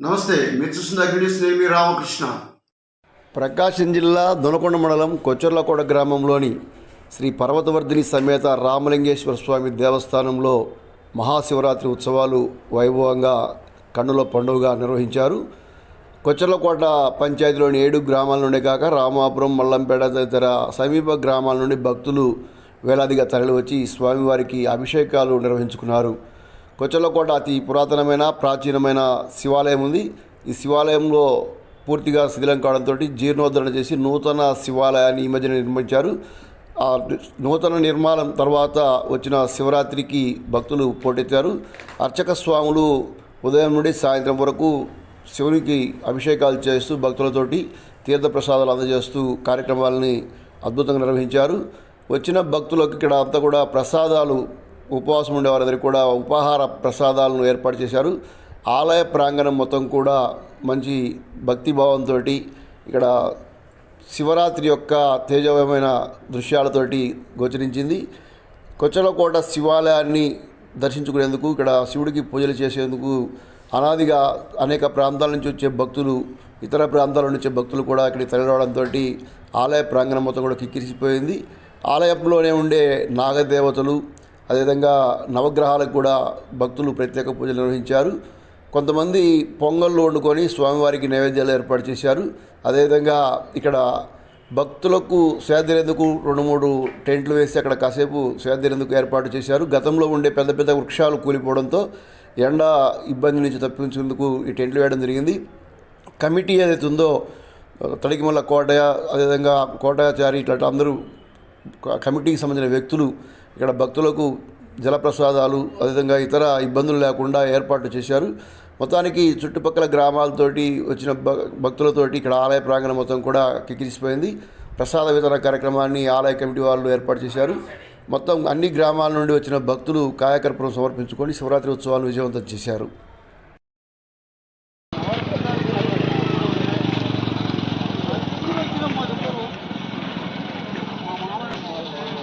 నమస్తే మీరు చూస్తున్న అగ్నిస్ నేమి రామకృష్ణ. ప్రకాశం జిల్లా దొనకొండ మండలం కొచ్చర్లకోట గ్రామంలోని శ్రీ పర్వతవర్ధిని సమేత రామలింగేశ్వర స్వామి దేవస్థానంలో మహాశివరాత్రి ఉత్సవాలు వైభవంగా కన్నుల పండుగగా నిర్వహించారు. కొచ్చర్లకోట పంచాయతీలోని ఏడు గ్రామాల నుండి కాక రామాపురం మల్లంపేట తదితర సమీప గ్రామాల నుండి భక్తులు వేలాదిగా తరలివచ్చి స్వామివారికి అభిషేకాలు నిర్వహించుకున్నారు. కొచ్చలకోట అతి పురాతనమైన ప్రాచీనమైన శివాలయం ఉంది. ఈ శివాలయంలో పూర్తిగా శిథిలం కావడంతో జీర్ణోద్ధరణ చేసి నూతన శివాలయాన్ని ఈ మధ్యన నిర్మించారు. ఆ నూతన నిర్మాణం తర్వాత వచ్చిన శివరాత్రికి భక్తులు పోటెత్తారు. అర్చక స్వాములు ఉదయం నుండి సాయంత్రం వరకు శివునికి అభిషేకాలు చేస్తూ భక్తులతోటి తీర్థప్రసాదాలు అందజేస్తూ కార్యక్రమాలని అద్భుతంగా నిర్వహించారు. వచ్చిన భక్తులకు ఇక్కడ అంతా కూడా ప్రసాదాలు ఉపవాసం ఉండే వారందరికీ కూడా ఉపాహార ప్రసాదాలను ఏర్పాటు చేశారు. ఆలయ ప్రాంగణం మొత్తం కూడా మంచి భక్తిభావంతో ఇక్కడ శివరాత్రి యొక్క తేజవమైన దృశ్యాలతోటి గోచరించింది. కొచ్చలకోట శివాలయాన్ని దర్శించుకునేందుకు ఇక్కడ శివుడికి పూజలు చేసేందుకు అనాదిగా అనేక ప్రాంతాల నుంచి వచ్చే భక్తులు ఇతర ప్రాంతాల నుంచి వచ్చే భక్తులు కూడా ఇక్కడికి తరలిరావడంతో ఆలయ ప్రాంగణం మొత్తం కూడా కిక్కిరిసిపోయింది. ఆలయంలోనే ఉండే నాగదేవతలు అదేవిధంగా నవగ్రహాలకు కూడా భక్తులు ప్రత్యేక పూజలు నిర్వహించారు. కొంతమంది పొంగళ్ళు వండుకొని స్వామివారికి నైవేద్యాలు ఏర్పాటు చేశారు. అదేవిధంగా ఇక్కడ భక్తులకు సేదరేందుకు రెండు మూడు టెంట్లు వేసి అక్కడ కాసేపు సేదరేందుకు ఏర్పాటు చేశారు. గతంలో ఉండే పెద్ద పెద్ద వృక్షాలు కూలిపోవడంతో ఎండ ఇబ్బంది నుంచి తప్పించేందుకు ఈ టెంట్లు వేయడం జరిగింది. కమిటీ ఏదైతే ఉందో తడికిమల్ల కోటయ్య అదేవిధంగా కోటయాచారి ఇట్లా అందరూ కమిటీకి సంబంధించిన వ్యక్తులు ఇక్కడ భక్తులకు జలప్రసాదాలు అదేవిధంగా ఇతర ఇబ్బందులు లేకుండా ఏర్పాటు చేశారు. మొత్తానికి చుట్టుపక్కల గ్రామాలతోటి వచ్చిన భ- భక్తులతోటి ఇక్కడ ఆలయ ప్రాంగణం మొత్తం కూడా కిక్కిరిసిపోయింది. ప్రసాద వితరణ కార్యక్రమాన్ని ఆలయ కమిటీ వాళ్ళు ఏర్పాటు చేశారు. మొత్తం అన్ని గ్రామాల నుండి వచ్చిన భక్తులు కాయకర్పూరం సమర్పించుకొని శివరాత్రి ఉత్సవాలను విజయవంతం చేశారు.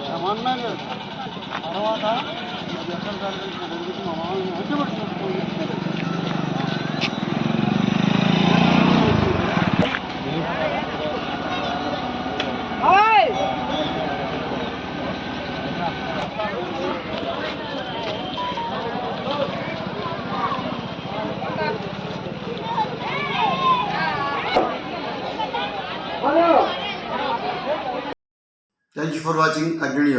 తర్వాత Thank you for watching Agri